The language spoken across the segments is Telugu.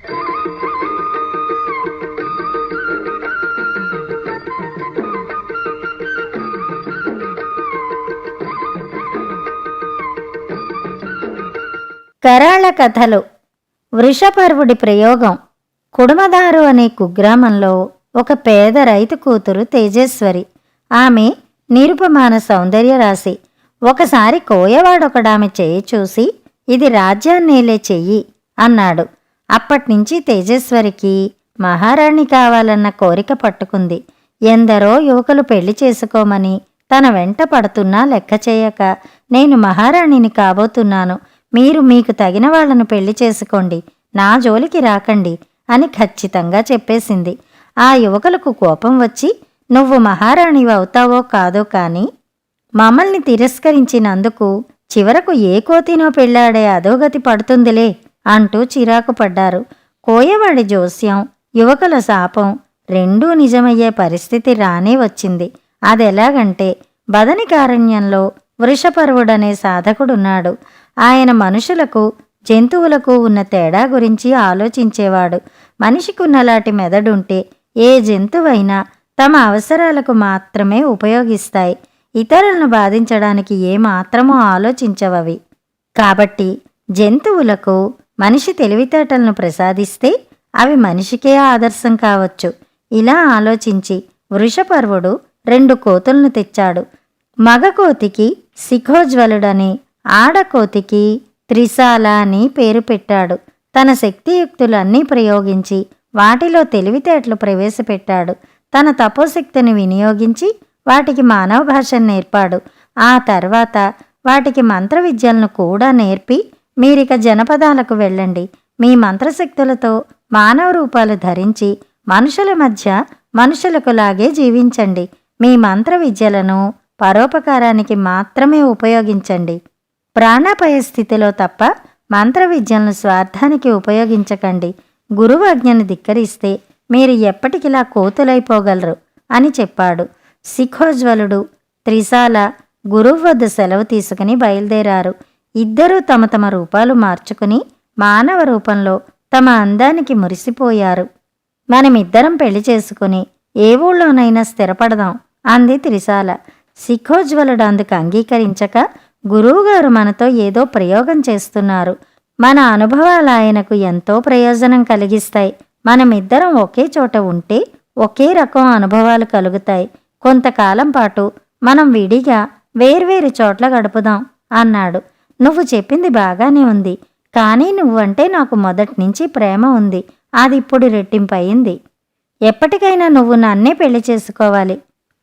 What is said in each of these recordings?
కరాళ కథలు. వృషపర్వుడి ప్రయోగం. కుడుమదారు అనే కుగ్రామంలో ఒక పేద రైతు కూతురు తేజేశ్వరి ఆమె నిరుపమాన సౌందర్య రాశి. ఒకసారి కోయవాడొకడామె చేయి చూసి ఇది రాజ్యాన్నేలే చెయ్యి అన్నాడు. అప్పటినుంచి తేజేశ్వరికి మహారాణి కావాలన్న కోరిక పట్టుకుంది. ఎందరో యువకులు పెళ్ళి చేసుకోమని తన వెంట పడుతున్నా లెక్క చేయక నేను మహారాణిని కాబోతున్నాను. మీరు మీకు తగిన వాళ్ళను పెళ్ళి చేసుకోండి. నా జోలికి రాకండి అని ఖచ్చితంగా చెప్పేసింది. ఆ యువకులకు కోపం వచ్చి నువ్వు మహారాణివి అవుతావో కాదో కాని మమ్మల్ని తిరస్కరించినందుకు చివరకు ఏ కోతినో పెళ్ళాడే అధోగతి పడుతుందిలే. అంటూ చిరాకు పడ్డారు. కోయవాడి జోస్యం యువకుల శాపం రెండూ నిజమయ్యే పరిస్థితి రానే వచ్చింది. అదెలాగంటే బదనికారణ్యంలో వృషపర్వుడనే సాధకుడున్నాడు. ఆయన మనుషులకు జంతువులకు ఉన్న తేడా గురించి ఆలోచించేవాడు. మనిషికున్నలాంటి మెదడుంటే ఏ జంతువైనా తమ అవసరాలకు మాత్రమే ఉపయోగిస్తాయి. ఇతరులను బాధించడానికి ఏమాత్రమూ ఆలోచించవవి. కాబట్టి జంతువులకు మనిషి తెలివితేటలను ప్రసాదిస్తే అవి మనిషికే ఆదర్శం కావచ్చు. ఇలా ఆలోచించి వృషపర్వుడు రెండు కోతులను తెచ్చాడు. మగ కోతికి శిఖోజ్వలుడని ఆడకోతికి త్రిశాల అని పేరు పెట్టాడు. తన శక్తియుక్తులన్నీ ప్రయోగించి వాటిలో తెలివితేటలు ప్రవేశపెట్టాడు. తన తపోశక్తిని వినియోగించి వాటికి మానవ భాషను నేర్పాడు. ఆ తర్వాత వాటికి మంత్ర విద్యలను కూడా నేర్పి మీరిక జనపదాలకు వెళ్ళండి. మీ మంత్రశక్తులతో మానవ రూపాలు ధరించి మనుషుల మధ్య మనుషులకు లాగే జీవించండి. మీ మంత్ర విద్యలను పరోపకారానికి మాత్రమే ఉపయోగించండి. ప్రాణాపాయ స్థితిలో తప్ప మంత్ర విద్యలను స్వార్థానికి ఉపయోగించకండి. గురువు ఆజ్ఞను ధిక్కరిస్తే మీరు ఎప్పటికిలా కోతులైపోగలరు అని చెప్పాడు. శిఖోజ్వలుడు త్రిశాల గురువు వద్ద సెలవు తీసుకుని బయలుదేరారు. ఇద్దరూ తమ తమ రూపాలు మార్చుకుని మానవ రూపంలో తమ అందానికి మురిసిపోయారు. మనమిద్దరం పెళ్ళి చేసుకుని ఏ ఊళ్ళోనైనా స్థిరపడదాం అంది త్రిశాల శిఖోజ్వలుడు అందుకు అంగీకరించక గురువుగారు మనతో ఏదో ప్రయోగం చేస్తున్నారు. మన అనుభవాలు ఆయనకు ఎంతో ప్రయోజనం కలిగిస్తాయి. మనమిద్దరం ఒకే చోట ఉంటే ఒకే రకం అనుభవాలు కలుగుతాయి. కొంతకాలం పాటు మనం విడిగా వేర్వేరు చోట్ల గడుపుదాం అన్నాడు. నువ్వు చెప్పింది బాగానే ఉంది. కానీ నువ్వంటే నాకు మొదటి నుంచి ప్రేమ ఉంది. అది ఇప్పుడు రెట్టింపయింది. ఎప్పటికైనా నువ్వు నన్నే పెళ్ళి చేసుకోవాలి.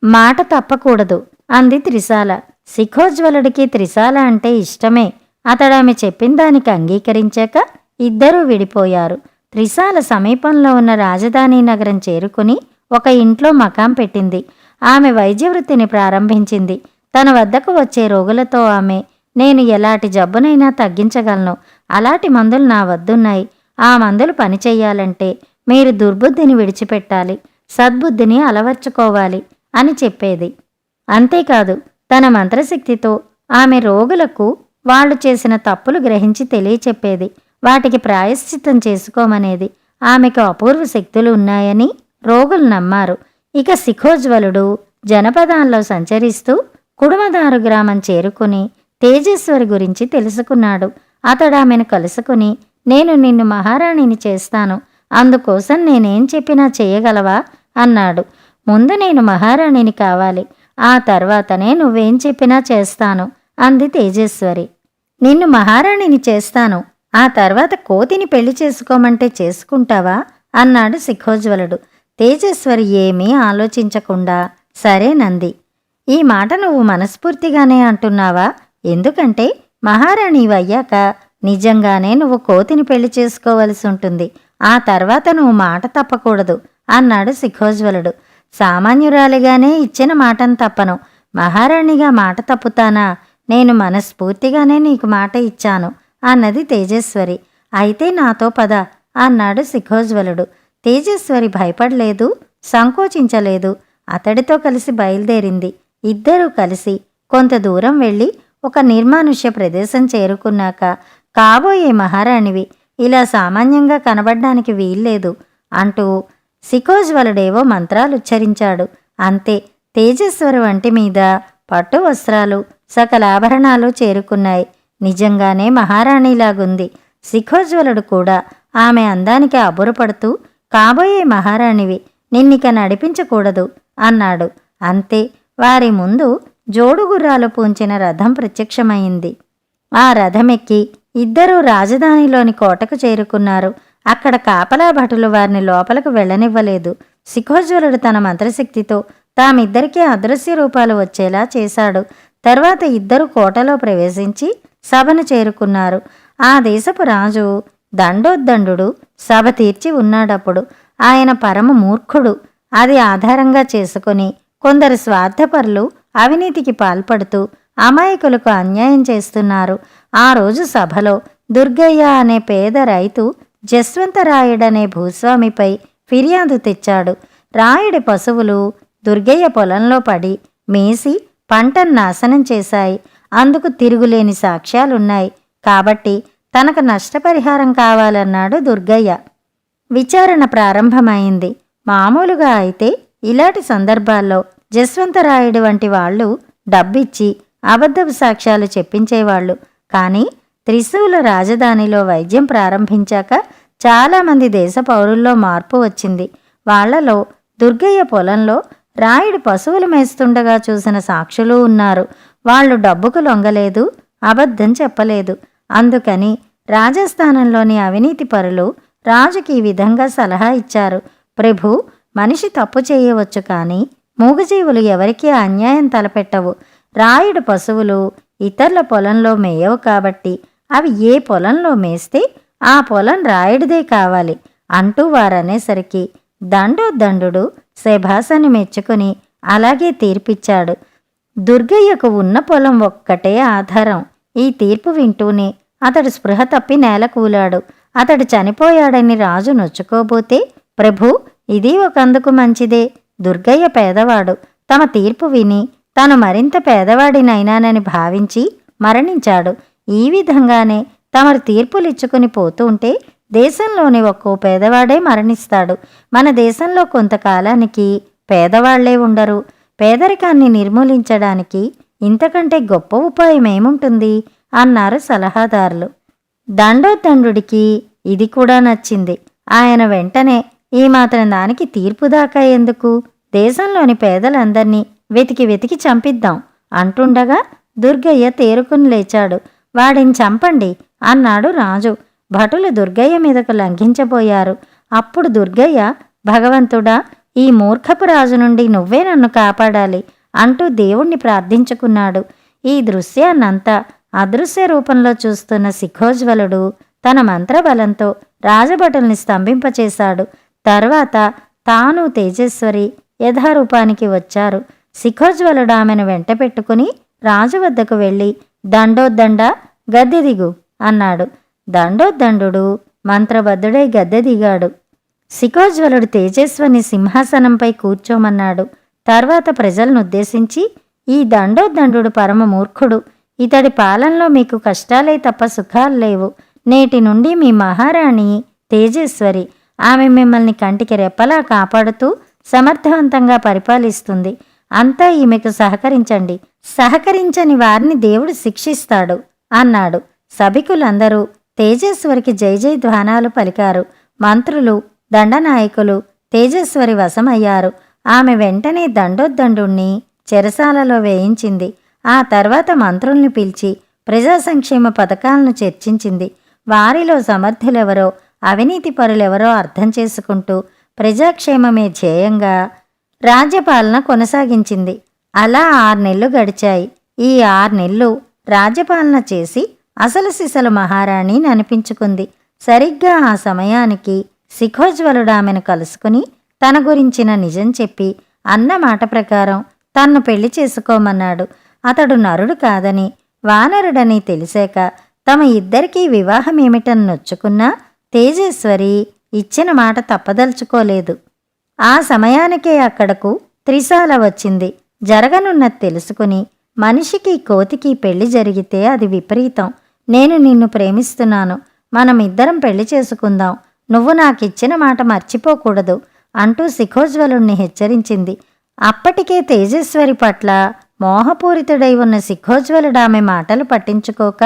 మాట తప్పకూడదు అంది త్రిశాల. శిఖోజ్వలుడికి త్రిశాల అంటే ఇష్టమే. అతడామె చెప్పిన దానికి అంగీకరించాక ఇద్దరూ విడిపోయారు. త్రిశాల సమీపంలో ఉన్న రాజధాని నగరం చేరుకుని ఒక ఇంట్లో మకాం పెట్టింది. ఆమె వైద్య వృత్తిని ప్రారంభించింది. తన వద్దకు వచ్చే రోగులతో ఆమె నేను ఎలాంటి జబ్బునైనా తగ్గించగలను. అలాంటి మందులు నా వద్దున్నాయి. ఆ మందులు పనిచేయాలంటే మీరు దుర్బుద్ధిని విడిచిపెట్టాలి. సద్బుద్ధిని అలవర్చుకోవాలి అని చెప్పేది. అంతేకాదు తన మంత్రశక్తితో ఆమె రోగులకు వాళ్ళు చేసిన తప్పులు గ్రహించి తెలియచెప్పేది. వాటికి ప్రాయశ్చిత్తం చేసుకోమనేది. ఆమెకు అపూర్వ శక్తులు ఉన్నాయని రోగులు నమ్మారు. ఇక శిఖోజ్వలుడు జనపదాల్లో సంచరిస్తూ కుడుమదారు గ్రామం చేరుకుని తేజేశ్వరి గురించి తెలుసుకున్నాడు. అతడు ఆమెను కలుసుకుని నేను నిన్ను మహారాణిని చేస్తాను. అందుకోసం నేనేం చెప్పినా చేయగలవా? అన్నాడు. ముందు నేను మహారాణిని కావాలి. ఆ తర్వాతనే నువ్వేం చెప్పినా చేస్తాను అంది తేజేశ్వరి నిన్ను మహారాణిని చేస్తాను. ఆ తర్వాత కోతిని పెళ్ళి చేసుకోమంటే చేసుకుంటావా? అన్నాడు శిఖోజ్వలుడు. తేజేశ్వరి ఏమీ ఆలోచించకుండా సరే నంది ఈ మాట నువ్వు మనస్ఫూర్తిగానే అంటున్నావా? ఎందుకంటే మహారాణి అయ్యాక నిజంగానే నువ్వు కోతిని పెళ్ళి చేసుకోవలసి ఉంటుంది. ఆ తర్వాత నువ్వు మాట తప్పకూడదు అన్నాడు సిఖోజ్వలుడు సామాన్యురాలిగానే ఇచ్చిన మాటను తప్పను. మహారాణిగా మాట తప్పుతానా? నేను మనస్ఫూర్తిగానే నీకు మాట ఇచ్చాను అన్నది తేజేశ్వరి అయితే నాతో పద అన్నాడు సిఖోజ్వలుడు తేజేశ్వరి భయపడలేదు సంకోచించలేదు. అతడితో కలిసి బయలుదేరింది. ఇద్దరూ కలిసి కొంత దూరం వెళ్ళి ఒక నిర్మానుష్య ప్రదేశం చేరుకున్నాక కాబోయే మహారాణివి ఇలా సామాన్యంగా కనబడ్డానికి వీల్లేదు అంటూ సికోజ్వలుడేవో మంత్రాలు ఉచ్చరించాడు అంతే తేజస్వరు వంటి మీద పట్టు వస్త్రాలు సకల ఆభరణాలు చేరుకున్నాయి. నిజంగానే మహారాణిలాగుంది. సిఖోజ్వలుడు కూడా ఆమె అందానికి అబురపడుతూ కాబోయే మహారాణివి నిన్నిక నడిపించకూడదు అన్నాడు. అంతే వారి ముందు జోడుగుర్రాలు పూంచిన రథం ప్రత్యక్షమైంది. ఆ రథమెక్కి ఇద్దరూ రాజధానిలోని కోటకు చేరుకున్నారు. అక్కడ కాపలా భటులు వారిని లోపలకు వెళ్ళనివ్వలేదు. శిఖోజ్వలుడు తన మంత్రశక్తితో తామిద్దరికీ అదృశ్య రూపాలు వచ్చేలా చేశాడు. తర్వాత ఇద్దరు కోటలో ప్రవేశించి సభను చేరుకున్నారు. ఆ దేశపు రాజు దండోద్దండు సభ తీర్చి ఉన్నాడప్పుడు ఆయన పరమ మూర్ఖుడు. అది ఆధారంగా చేసుకొని కొందరు స్వార్థపరులు అవినీతికి పాల్పడుతూ అమాయకులకు అన్యాయం చేస్తున్నారు. ఆ రోజు సభలో దుర్గయ్య అనే పేద రైతు జస్వంతరాయుడనే భూస్వామిపై ఫిర్యాదు తెచ్చాడు. రాయుడి పశువులు దుర్గయ్య పొలంలో పడి మేసి పంటను నాశనం చేశాయి. అందుకు తిరుగులేని సాక్ష్యాలున్నాయి. కాబట్టి తనకు నష్టపరిహారం కావాలన్నాడు దుర్గయ్య. విచారణ ప్రారంభమైంది. మామూలుగా అయితే ఇలాంటి సందర్భాల్లో జస్వంతరాయుడు వంటి వాళ్ళు డబ్బిచ్చి అబద్ధపు సాక్ష్యాలు చెప్పించేవాళ్ళు. కానీ త్రిశూల రాజధానిలో వైద్యం ప్రారంభించాక చాలామంది దేశ పౌరుల్లో మార్పు వచ్చింది. వాళ్ళలో దుర్గయ్య పొలంలో రాయుడు పశువులు మేస్తుండగా చూసిన సాక్షులు ఉన్నారు. వాళ్ళు డబ్బుకు లొంగలేదు అబద్ధం చెప్పలేదు. అందుకని రాజస్థానంలోని అవినీతి పరులు రాజుకి ఈ విధంగా సలహా ఇచ్చారు. ప్రభు మనిషి తప్పు చేయవచ్చు కానీ మూగజీవులు ఎవరికీ అన్యాయం తలపెట్టవు. రాయుడు పశువులు ఇతరుల పొలంలో మేయవు కాబట్టి అవి ఏ పొలంలో మేస్తే ఆ పొలం రాయుడిదే కావాలి అంటూ వారనేసరికి దండోదండు శభాసని మెచ్చుకుని అలాగే తీర్పిచ్చాడు. దుర్గయ్యకు ఉన్న పొలం ఒక్కటే ఆధారం. ఈ తీర్పు వింటూనే అతడు స్పృహ తప్పి నేల కూలాడు. అతడు చనిపోయాడని రాజు నొచ్చుకోబోతే ప్రభు ఇది ఒకందుకు మంచిదే. దుర్గయ్య పేదవాడు. తమ తీర్పు విని తాను మరింత పేదవాడినైనానని భావించి మరణించాడు. ఈ విధంగానే తమరు తీర్పులిచ్చుకుని పోతుంటే దేశంలోని ఒక్కో పేదవాడే మరణిస్తాడు. మన దేశంలో కొంతకాలానికి పేదవాళ్ళే ఉండరు. పేదరికాన్ని నిర్మూలించడానికి ఇంతకంటే గొప్ప ఉపాయం ఏముంటుంది? అన్నారు సలహాదారులు. దండోదండుడికి ఇది కూడా నచ్చింది. ఆయన వెంటనే ఈ మాత్రం దానికి తీర్పు దాకా ఎందుకు? దేశంలోని పేదలందర్నీ వెతికి వెతికి చంపిద్దాం. అంటుండగా దుర్గయ్య తేరుకుని లేచాడు. వాడిని చంపండి అన్నాడు రాజు. భటులు దుర్గయ్య మీదకు లంఘించబోయారు. అప్పుడు దుర్గయ్య భగవంతుడా ఈ మూర్ఖపు రాజు నుండి నువ్వే నన్ను కాపాడాలి అంటూ దేవుణ్ణి ప్రార్థించుకున్నాడు. ఈ దృశ్యాన్నంతా అదృశ్య రూపంలో చూస్తున్న శిఖోజ్వలుడు తన మంత్రబలంతో రాజభటుల్ని స్తంభింపచేశాడు. తర్వాత తాను తేజస్వరి యథారూపానికి వచ్చారు. శిఖోజ్వలుడు ఆమెను వెంట పెట్టుకుని రాజు వద్దకు వెళ్ళి దండోద్దండ గద్దె దిగు అన్నాడు. దండోద్దండు మంత్రబద్ధుడై గద్దె దిగాడు. శిఖోజ్వలుడు తేజస్వని సింహాసనంపై కూర్చోమన్నాడు. తర్వాత ప్రజలను ఉద్దేశించి ఈ దండోద్దండు పరమ మూర్ఖుడు. ఇతడి పాలనలో మీకు కష్టాలే తప్ప సుఖాలు లేవు. నేటి నుండి మీ మహారాణి తేజేశ్వరి ఆమె మిమ్మల్ని కంటికి రెప్పలా కాపాడుతూ సమర్థవంతంగా పరిపాలిస్తుంది. అంతా ఈమెకు సహకరించండి. సహకరించని వారిని దేవుడు శిక్షిస్తాడు అన్నాడు. సభికులందరూ తేజేశ్వరికి జై జై ధ్వానాలు పలికారు. మంత్రులు దండనాయకులు తేజేశ్వరి వశమయ్యారు. ఆమె వెంటనే దండోద్దండుణ్ణి చెరసాలలో వేయించింది. ఆ తర్వాత మంత్రుల్ని పిలిచి ప్రజా సంక్షేమ పథకాలను చర్చించింది. వారిలో సమర్థులెవరో అవినీతి పరులెవరో అర్థం చేసుకుంటూ ప్రజాక్షేమమే ధ్యేయంగా రాజ్యపాలన కొనసాగించింది. అలా ఆరు నెలలు గడిచాయి. ఈ ఆరు నెలలు రాజ్యపాలన చేసి అసలు సిసలు మహారాణిని అనిపించుకుంది. సరిగ్గా ఆ సమయానికి శిఖోజ్వలుడు ఆమెను కలుసుకుని తన గురించిన నిజం చెప్పి అన్న మాట ప్రకారం తన్ను పెళ్ళి చేసుకోమన్నాడు. అతడు నరుడు కాదని వానరుడని తెలిసాక తమ ఇద్దరికీ వివాహం ఏమిటని నొచ్చుకున్నా తేజేశ్వరి ఇచ్చిన మాట తప్పదలుచుకోలేదు. ఆ సమయానికే అక్కడకు త్రిశాల వచ్చింది. జరగనున్నది తెలుసుకుని మనిషికి కోతికి పెళ్ళి జరిగితే అది విపరీతం. నేను నిన్ను ప్రేమిస్తున్నాను. మనం ఇద్దరం పెళ్ళి చేసుకుందాం. నువ్వు నాకిచ్చిన మాట మర్చిపోకూడదు అంటూ శిఖోజ్వలుణ్ణి హెచ్చరించింది. అప్పటికే తేజేశ్వరి పట్ల మోహపూరితుడై ఉన్న సిఖోజ్వలుడామె ఆమె మాటలు పట్టించుకోక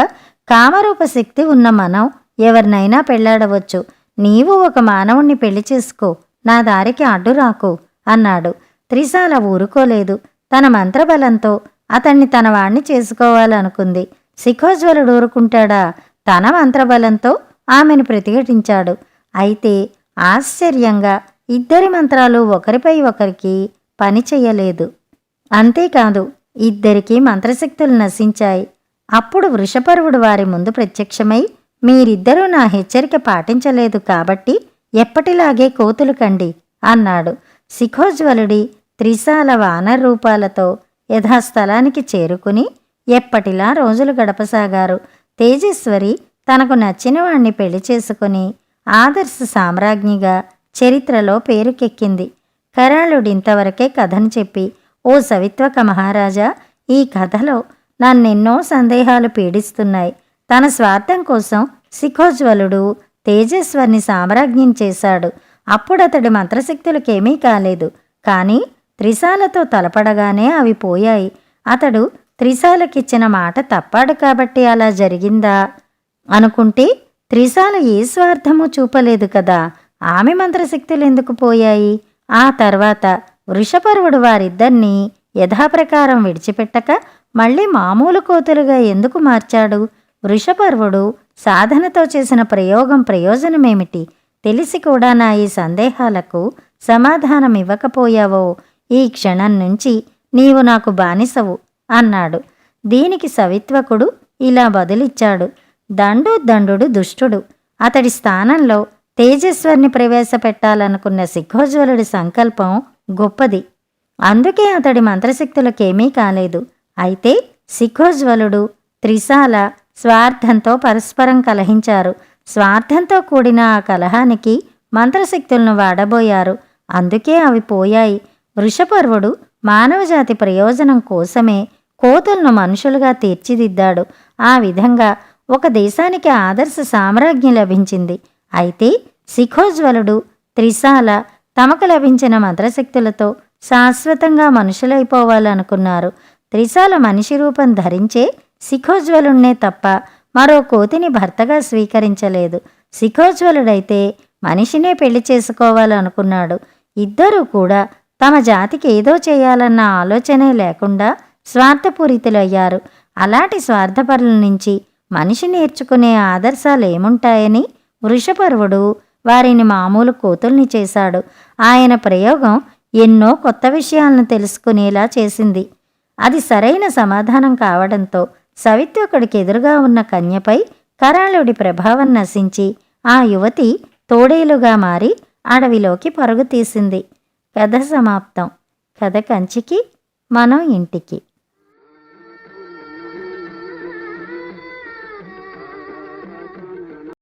కామరూప శక్తి ఉన్న మనం ఎవరినైనా పెళ్ళాడవచ్చు నీవు ఒక మానవుణ్ణి పెళ్ళి చేసుకో. నా దారికి అడ్డు రాకు అన్నాడు. త్రిశాల ఊరుకోలేదు. తన మంత్రబలంతో అతన్ని తన వాణ్ణి చేసుకోవాలనుకుంది. శిఖోజ్వలుడు ఊరుకుంటాడా? తన మంత్రబలంతో ఆమెను ప్రతిఘటించాడు. అయితే ఆశ్చర్యంగా ఇద్దరి మంత్రాలు ఒకరిపై ఒకరికి పని చేయలేదు. అంతేకాదు ఇద్దరికీ మంత్రశక్తులు నశించాయి. అప్పుడు వృషపర్వుడు వారి ముందు ప్రత్యక్షమై మీరిద్దరూ నా హెచ్చరిక పాటించలేదు కాబట్టి ఎప్పటిలాగే కోతులు కండి అన్నాడు. శిఖోజ్వలుడి త్రిశాల వానర రూపాలతో యథాస్థలానికి చేరుకుని ఎప్పటిలా రోజులు గడపసాగారు. తేజేశ్వరి తనకు నచ్చిన వాణ్ణి పెళ్ళి చేసుకుని ఆదర్శ సామ్రాజ్ఞిగా చరిత్రలో పేరుకెక్కింది. కరాళుడింతవరకే కథను చెప్పి ఓ సవిత్వక మహారాజా ఈ కథలో నన్నెన్నో సందేహాలు పీడిస్తున్నాయి. తన స్వార్థం కోసం శిఖోజ్వలుడు తేజస్వర్ని సామ్రాజ్ఞం చేశాడు. అప్పుడతడి మంత్రశక్తులకేమీ కాలేదు. కానీ త్రిశాలతో తలపడగానే అవి పోయాయి. అతడు త్రిశాలకిచ్చిన మాట తప్పాడు కాబట్టి అలా జరిగిందా? అనుకుంటే త్రిశాల ఏ స్వార్థము చూపలేదు కదా. ఆమె మంత్రశక్తులు ఎందుకు పోయాయి? ఆ తర్వాత వృషపర్వుడు వారిద్దరినీ యథాప్రకారం విడిచిపెట్టక మళ్ళీ మామూలు కోతులుగా ఎందుకు మార్చాడు? వృషపర్వుడు సాధనతో చేసిన ప్రయోగం ప్రయోజనమేమిటి? తెలిసి కూడా నా ఈ సందేహాలకు సమాధానం ఇవ్వకపోయావో? ఈ క్షణం నుంచి నీవు నాకు బానిసవు అన్నాడు. దీనికి సవిత్వకుడు ఇలా బదులిచ్చాడు. దండు దండుడు దుష్టుడు. అతడి స్థానంలో తేజస్వర్ని ప్రవేశపెట్టాలనుకున్న సిఖోజ్వలుడి సంకల్పం గొప్పది. అందుకే అతడి మంత్రశక్తులకేమీ కాలేదు. అయితే శిఖోజ్వలుడు త్రిశాల స్వార్థంతో పరస్పరం కలహించారు. స్వార్థంతో కూడిన ఆ కలహానికి మంత్రశక్తులను వాడబోయారు. అందుకే అవి పోయాయి. వృషపర్వుడు మానవజాతి ప్రయోజనం కోసమే కోతులను మనుషులుగా తీర్చిదిద్దాడు. ఆ విధంగా ఒక దేశానికి ఆదర్శ సామ్రాజ్యం లభించింది. అయితే శిఖోజ్వలుడు త్రిశాల తమకు లభించిన మంత్రశక్తులతో శాశ్వతంగా మనుషులైపోవాలనుకున్నారు. త్రిశాల మనిషి రూపం ధరించే శిఖోజ్వలుణ్ణే తప్ప మరో కోతిని భర్తగా స్వీకరించలేదు. శిఖోజ్వలుడైతే మనిషినే పెళ్ళి చేసుకోవాలనుకున్నాడు. ఇద్దరూ కూడా తమ జాతికి ఏదో చేయాలన్న ఆలోచనే లేకుండా స్వార్థపూరితులయ్యారు. అలాంటి స్వార్థపరుల నుంచి మనిషి నేర్చుకునే ఆదర్శాలు ఏముంటాయని వృషపర్వుడు వారిని మామూలు కోతుల్ని చేశాడు. ఆయన ప్రయోగం ఎన్నో కొత్త విషయాలను తెలుసుకునేలా చేసింది. అది సరైన సమాధానం కావడంతో సవిత్యకుడికి ఎదురుగా ఉన్న కన్యపై కరాళుడి ప్రభావం నశించి ఆ యువతి తోడేలుగా మారి అడవిలోకి పరుగు తీసింది. కథ సమాప్తం. కథ కంచికి మనం ఇంటికి.